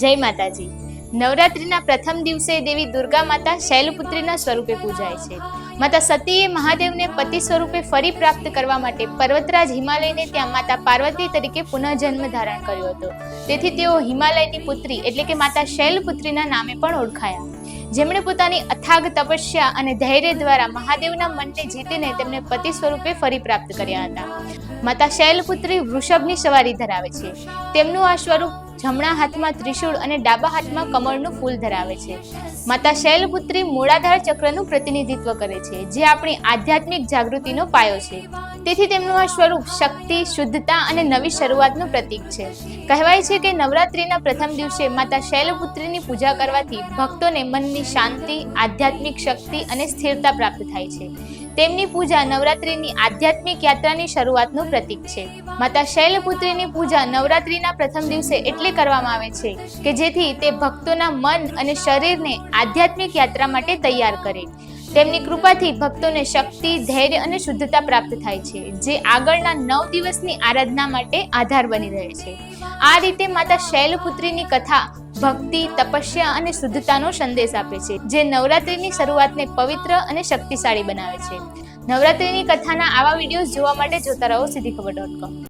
જય માતાજી. નવરાત્રિના પ્રથમ દિવસે દેવી દુર્ગા માતા શૈલપુત્રીના સ્વરૂપે પૂજાય છે. માતા સતીએ મહાદેવને પતિ સ્વરૂપે ફરી પ્રાપ્ત કરવા માટે પર્વતરાજ હિમાલયને ત્યાં માતા પાર્વતી તરીકે પુનઃજન્મ ધારણ કર્યો હતો. તેથી તેઓ હિમાલયની પુત્રી એટલે કે માતા શૈલપુત્રીના નામે પણ ઓળખાયા. જેમણે પોતાની અથાગ તપસ્યા અને ધૈર્ય દ્વારા મહાદેવના મનને જીતીને તેમને પતિ સ્વરૂપે ફરી પ્રાપ્ત કર્યા હતા. માતા શૈલપુત્રી વૃષભની સવારી ધરાવે છે. તેમનું આ સ્વરૂપ જમણા હાથમાં ત્રિશૂળ અને ડાબા હાથમાં કમળનું ફૂલ ધરાવે છે. માતા શૈલપુત્રી મૂળાધાર ચક્રનું પ્રતિનિધિત્વ કરે છે, જે આપણી આધ્યાત્મિક જાગૃતિનો પાયો છે. તેથી તેમનું આ સ્વરૂપ શક્તિ, શુદ્ધતા અને નવી શરૂઆતનું પ્રતીક છે. કહેવાય છે કે નવરાત્રિના પ્રથમ દિવસે માતા શૈલપુત્રીની પૂજા કરવાથી ભક્તોને મનની શાંતિ, આધ્યાત્મિક શક્તિ અને સ્થિરતા પ્રાપ્ત થાય છે. તેમની પૂજા નવરાત્રિની આધ્યાત્મિક યાત્રાની શરૂઆતનું પ્રતીક છે. માતા શૈલપુત્રીની પૂજા નવરાત્રિના પ્રથમ દિવસે એટલે કરવામાં આવે છે કે જેથી તે ભક્તોના મન અને શરીરને આધ્યાત્મિક યાત્રા માટે તૈયાર કરે. તેમની કૃપાથી ભક્તોને શક્તિ, ધૈર્ય અને શુદ્ધતા પ્રાપ્ત થાય છે, જે આગળના નવ દિવસની આરાધના માટે આધાર બની રહે છે. આ રીતે માતા શૈલપુત્રીની કથા ભક્તિ, તપસ્યા અને શુદ્ધતાનો સંદેશ આપે છે, જે નવરાત્રિની શરૂઆતને પવિત્ર અને શક્તિશાળી બનાવે છે. નવરાત્રિની કથાના આવા વિડીયોઝ જોવા માટે જોતા રહો સીધી ખબર ડોટ કોમ